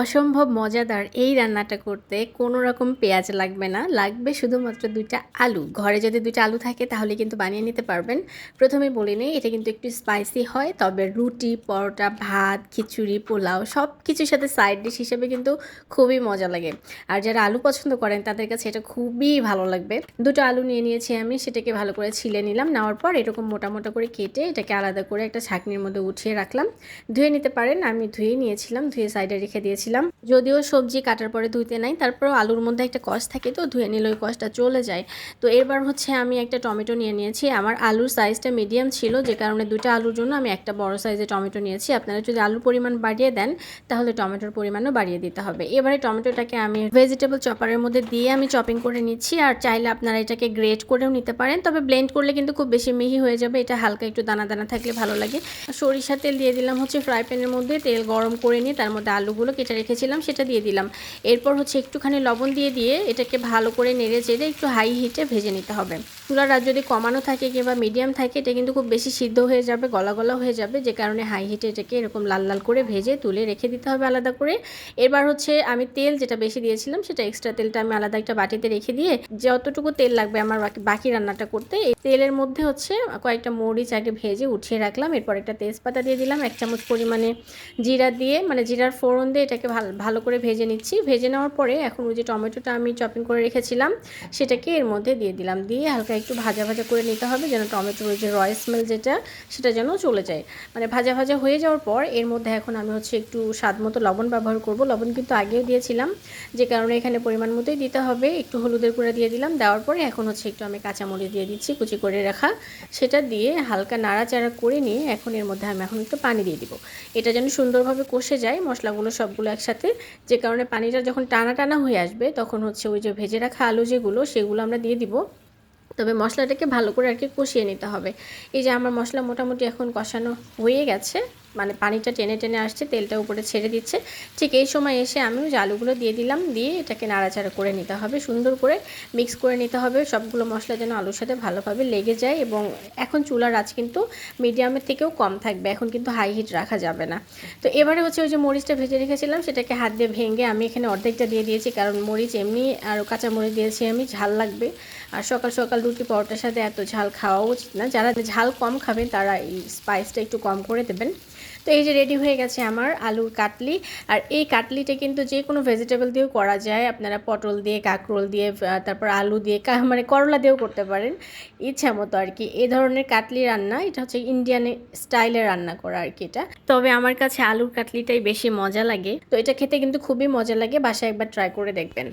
অসম্ভব মজাদার এই রান্নাটা করতে কোনো রকম পেঁয়াজ লাগবে না। লাগবে শুধুমাত্র দুইটা আলু। ঘরে যদি দুইটা আলু থাকে তাহলে কিন্তু বানিয়ে নিতে পারবেন। প্রথমে বলে নিই, এটা কিন্তু একটু স্পাইসি হয়, তবে রুটি, পরোটা, ভাত, খিচুড়ি, পোলাও সব কিছুর সাথে সাইড ডিশ হিসেবে কিন্তু খুবই মজা লাগে। আর যারা আলু পছন্দ করেন তাদের কাছে এটা খুবই ভালো লাগবে। দুটো আলু নিয়ে নিয়েছি আমি, সেটাকে ভালো করে ছিলে নিলাম। নেওয়ার পর এরকম মোটা মোটা করে কেটে এটাকে আলাদা করে একটা ছাঁকনির মধ্যে উঠিয়ে রাখলাম। ধুয়ে নিতে পারেন, আমি ধুয়ে নিয়েছিলাম, ধুয়ে সাইডে রেখে দিয়েছিলাম যদিও সবজি কাটার পরে ধুইতে নাই তারপর আলুর মধ্যে একটা কষ থাকে তো, ধুয়ে নিলে ওই কষটা চলে যায়। তো এবার হচ্ছে আমি একটা টমেটো নিয়ে নিয়েছি। আমার আলুর সাইজটা মিডিয়াম ছিল, যে কারণে দুটো আলুর জন্য আমি একটা বড় সাইজের টমেটো নিয়েছি। আপনারা যদি আলুর পরিমাণ বাড়িয়ে দেন, তাহলে টমেটোর পরিমাণও বাড়িয়ে দিতে হবে। এবারে টমেটোটাকে আমি ভেজিটেবল চপারের মধ্যে দিয়ে আমি চপিং করে নিচ্ছি, আর চাইলে আপনারা এটাকে গ্রেট করেও নিতে পারেন। তবে ব্লেন্ড করলে কিন্তু খুব বেশি মিহি হয়ে যাবে, এটা হালকা একটু দানা দানা থাকলে ভালো লাগে। সরিষা তেল দিয়ে দিলাম হচ্ছে ফ্রাই প্যানের মধ্যে, তেল গরম করে নিয়ে তার মধ্যে আলুগুলো কেটে রেখেছিলাম, সেটা দিয়ে দিলাম। এরপর হচ্ছে একটুখানি লবণ দিয়ে দিয়ে এটাকে ভালো করে নেড়ে চেড়ে একটু হাই হিটে ভেজে নিতে হবে। চুলার আর যদি কমানো থাকে কিংবা মিডিয়াম থাকে, এটা কিন্তু খুব বেশি সিদ্ধ হয়ে যাবে, গলা গলা হয়ে যাবে, যে কারণে হাই হিটে এটাকে এরকম লাল লাল করে ভেজে তুলে রেখে দিতে হবে আলাদা করে। এবার হচ্ছে আমি তেল যেটা বেশি দিয়েছিলাম, সেটা এক্সট্রা তেলটা আমি আলাদা একটা বাটিতে রেখে দিয়ে যতটুকু তেল লাগবে আমার বাকি রান্নাটা করতে, এই তেলের মধ্যে হচ্ছে কয়েকটা মরিচ আগে ভেজে উঠিয়ে রাখলাম। এরপর একটা তেজপাতা দিয়ে দিলাম, এক চামচ পরিমাণে জিরা দিয়ে মানে জিরার ফোড়ন দিয়ে এটাকে ভালো ভালো করে ভেজে নিচ্ছি। ভেজে নেওয়ার পরে এখন ওই যে টমেটোটা আমি চপিং করে রেখেছিলাম, সেটাকে এর মধ্যে দিয়ে দিলাম। দিয়ে হালকা একটু ভাজা ভাজা করে নিতে হবে যেন টমেটোর যে রয় স্মেল যেটা, সেটা যেন চলে যায়। মানে ভাজা ভাজা হয়ে যাওয়ার পর এর মধ্যে এখন আমি হচ্ছে একটু স্বাদ মতো লবণ ব্যবহার করব। লবণ কিন্তু আগেও দিয়েছিলাম, যে কারণে এখানে পরিমাণ মতোই দিতে হবে। একটু হলুদের গুঁড়া দিয়ে দিলাম, দেওয়ার পরে এখন হচ্ছে একটু আমি কাঁচামরিচ দিয়ে দিচ্ছি, কুচি করে রাখা। সেটা দিয়ে হালকা নাড়াচাড়া করে নিয়ে এখন এর মধ্যে আমি এখন একটু পানি দিয়ে দিব। এটা যেন সুন্দরভাবে কষে যায়, মশলাগুলো সবগুলো একসাথে, যে কারণে পানিটা যখন টানা টানা হয়ে আসবে, তখন হচ্ছে ওই যে ভেজে রাখা আলু যেগুলো, সেগুলো আমরা দিয়ে দিব। তবে মশলাটাকে ভালো করে আর কি কষিয়ে নিতে হবে। এই যে আমার মশলা মোটামুটি এখন কষানো হয়ে গেছে। মানে পানিটা টেনে টেনে আসছে, তেলটা উপরে ছেড়ে দিচ্ছে। ঠিক এই সময় এসে আমি ওই আলুগুলো দিয়ে দিলাম, দিয়ে এটাকে নাড়াচাড়া করে নিতে হবে। সুন্দর করে মিক্স করে নিতে হবে। সবগুলো মশলা যেন আলুর সাথে ভালোভাবে লেগে যায় এবং এখন চুলার আঁচ কিন্তু মিডিয়ামের থেকেও কম থাকবে। এখন কিন্তু হাই হিট রাখা যাবে না। তো এবারে হচ্ছে ওই যে মরিচটা ভেজে রেখেছিলাম, সেটাকে হাত দিয়ে ভেঙে আমি এখানে অর্ধেকটা দিয়ে দিয়েছি, কারণ মরিচ এমনি আর কাঁচা মরিচ দিয়েছি আমি, ঝাল লাগবে। আর সকাল সকাল রুটি পরোটার সাথে এত ঝাল খাওয়া উচিত না। যারা ঝাল কম খাবেন, তারা এই স্পাইসটা একটু কম করে দেবেন। তো এই যে রেডি হয়ে গেছে আমার আলুর কাটলি। আর এই কাটলিটা কিন্তু যে কোনো ভেজিটেবল দিয়েও করা যায়। আপনারা পটল দিয়ে, কাঁকরোল দিয়ে তারপর আলু দিয়ে মানে করলা দিয়েও করতে পারেন। ইচ্ছা মতো আর কি। এই ধরনের কাটলি রান্না, এটা হচ্ছে ইন্ডিয়ান স্টাইলে রান্না করা আর কি এটা। তবে আমার কাছে আলুর কাটলিটাই বেশি মজা লাগে। তো এটা খেতে কিন্তু খুবই মজা লাগে। বাসায় একবার ট্রাই করে দেখবেন।